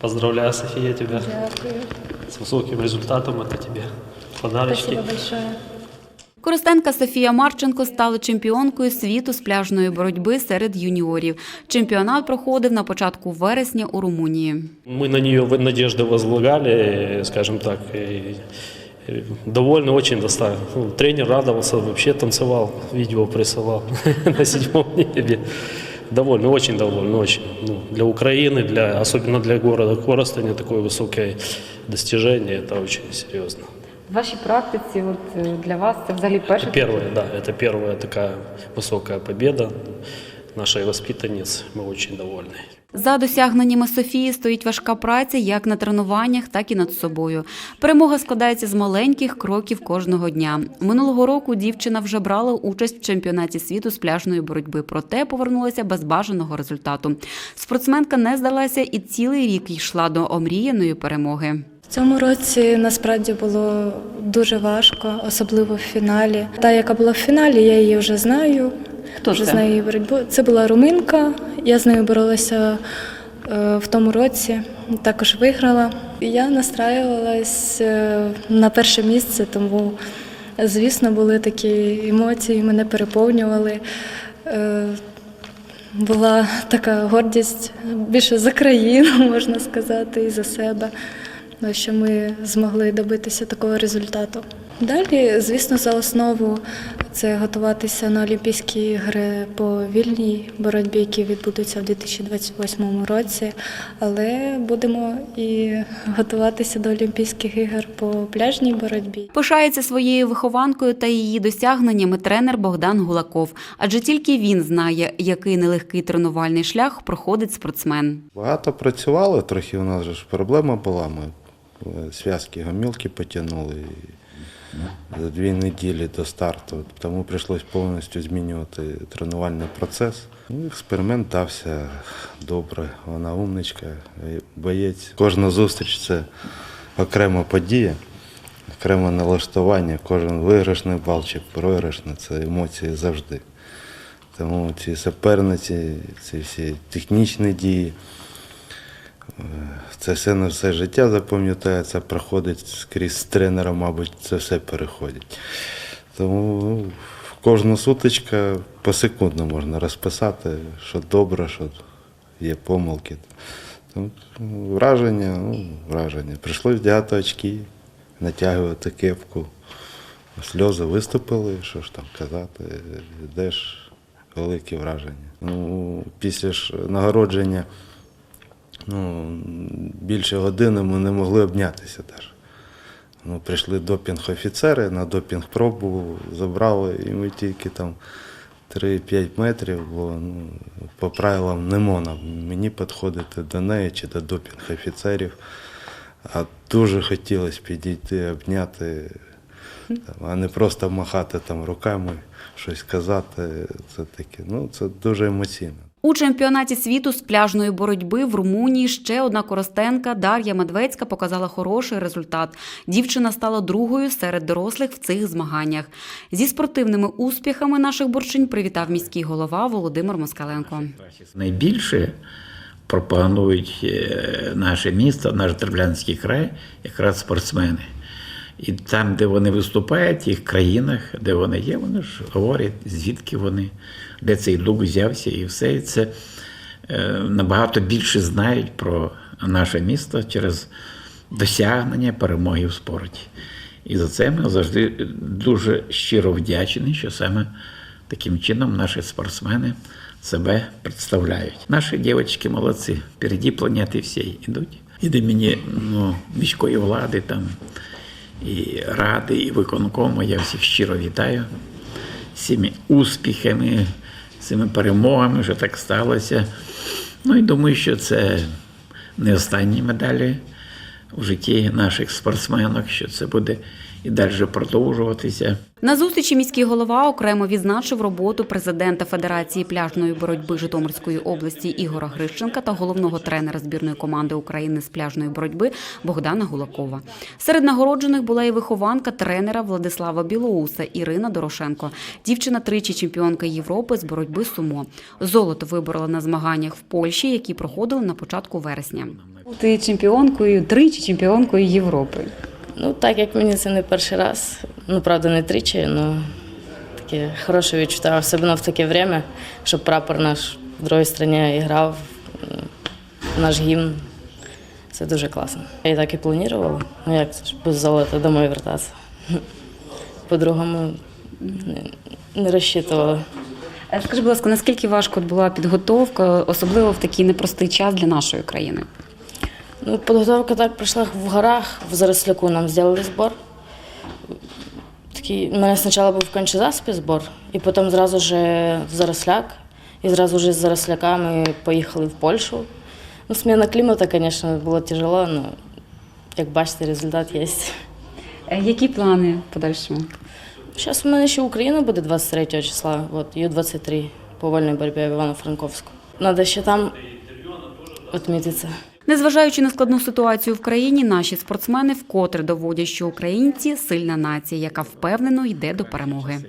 Поздравляю, София, тебя Дякую. с высоким результатом. Это тебе подарочки. Спасибо большое. Коростенка Софія Марченко стала чемпіонкою світу з пляжної боротьби серед юніорів. Чемпіонат проходив на початку вересня у Румунії. Мы на нее в- надежды возлагали, скажем так, и и довольны очень достаточно. Ну, Тренер радовался, вообще танцевал, видео присылал на седьмом небе. Довольны, очень довольны, очень. Ну, для Украины, для, особенно для города Коростеня, такое высокое достижение, это очень серьезно. В вашій практиці, от е, для вас це взагалі перше Это первая, да, это первая такая высокая победа нашей воспитанницы. Мы очень довольны. За досягненнями Софії стоїть важка праця як на тренуваннях, так і над собою. Перемога складається з маленьких кроків кожного дня. Минулого року дівчина вже брала участь в чемпіонаті світу з пляжної боротьби, проте повернулася без бажаного результату. Спортсменка не здалася і цілий рік йшла до омріяної перемоги. В цьому році насправді було дуже важко, особливо в фіналі. Та, яка була в фіналі, я її вже знаю. Хто це? знаю її боротьбу. Це була руминка. Я з нею боролася е, в тому році, також виграла. Я настраювалась е, на перше місце, тому, звісно, були такі емоції, мене переповнювали. Е, Була така гордість більше за країну, можна сказати, і за себе, ну, що ми змогли добитися такого результату. Далі, звісно, за основу це готуватися на Олімпійські ігри по вільній боротьбі, які відбудуться в 2028 році. Але будемо і готуватися до Олімпійських ігор по пляжній боротьбі. Пишається своєю вихованкою та її досягненнями тренер Богдан Гулаков, адже тільки він знає, який нелегкий тренувальний шлях проходить спортсмен. Багато працювали, трохи у нас же ж проблема була. Ми е, зв'язки гомілки потягнули за дві неділі до старту. Тому прийшлось повністю змінювати тренувальний процес. Ну, експеримент дався добре. Вона умничка, е, боєць. Кожна зустріч це окрема подія, окреме налаштування. Кожен виграшний бал чи програшний це емоції завжди. Тому ці суперниці, ці всі технічні дії, це все на все життя запам'ятається, проходить скрізь з тренером, мабуть, це все переходить. Тому ну, кожна сутичка посекундно можна розписати, що добре, що є помилки. Тому, ну, враження, ну, враження. Прийшлось вдягати очки, натягувати кепку. Сльози виступили, що ж там казати, йдеш великі враження. Ну, після ж нагородження ну, більше години ми не могли обнятися теж. Ну, прийшли допінг-офіцери, на допінг-пробу забрали, і ми тільки там 3-5 метрів, бо ну, по правилам не можна мені підходити до неї чи до допінг-офіцерів. А дуже хотілося підійти, обняти, а не просто махати там руками, щось казати. Це таке. Ну, це дуже емоційно. У чемпіонаті світу з пляжної боротьби в Румунії ще одна коростенка Дар'я Медведська показала хороший результат. Дівчина стала другою серед дорослих в цих змаганнях. Зі спортивними успіхами наших борчинь привітав міський голова Володимир Москаленко. Найбільше пропонують е, наше місто, наш Терблянський край, якраз спортсмени. І там, де вони виступають, в тих країнах, де вони є, вони ж говорять, звідки вони, де цей дух взявся, і все І це е, набагато більше знають про наше місто через досягнення перемоги в спорті. І за це ми завжди дуже щиро вдячні, що саме таким чином наші спортсмени себе представляють. Наші дівчатки молодці, впереді планети всі йдуть. І до мені ну, міської влади, там, і ради, і виконкому я всіх щиро вітаю з цими успіхами, з цими перемогами, що так сталося. Ну і думаю, що це не останні медалі у житті наших спортсменок, що це буде і далі продовжуватися. На зустрічі міський голова окремо відзначив роботу президента Федерації пляжної боротьби Житомирської області Ігора Грищенка та головного тренера збірної команди України з пляжної боротьби Богдана Гулакова. Серед нагороджених була і вихованка тренера Владислава Білоуса Ірина Дорошенко. Дівчина тричі чемпіонка Європи з боротьби сумо. Золото виборола на змаганнях в Польщі, які проходили на початку вересня. Ти чемпіонкою, тричі чемпіонкою Європи. Ну, так як мені це не перший раз. Ну, правда, не тричі, але таке хороше відчуття, особливо в таке время, щоб прапор наш в другій країні грав, наш гімн. Це дуже класно. Я так і планувала. Ну як це ж без золота домой вертатися. По-другому не, не розчитувала. Е, Скажи, будь ласка, наскільки важко була підготовка, особливо в такий непростий час для нашої країни? Ну, підготовка так пройшла в горах, в Заросляку нам зробили збор. Такий, у мене спочатку був в Кончезаспі збор, і потім зразу ж в Заросляк. І зразу ж з Заросляка ми поїхали в Польщу. Ну, зміна клімату, звісно, було тяжело, але як бачите, результат є. Е, Які плани подальшому? Зараз у мене ще Україна буде 23 числа, от, Ю-23 по вольній боротьбі в Івано-Франковську. Треба ще там відмітитися. Незважаючи на складну ситуацію в країні, наші спортсмени вкотре доводять, що українці сильна нація, яка впевнено йде до перемоги.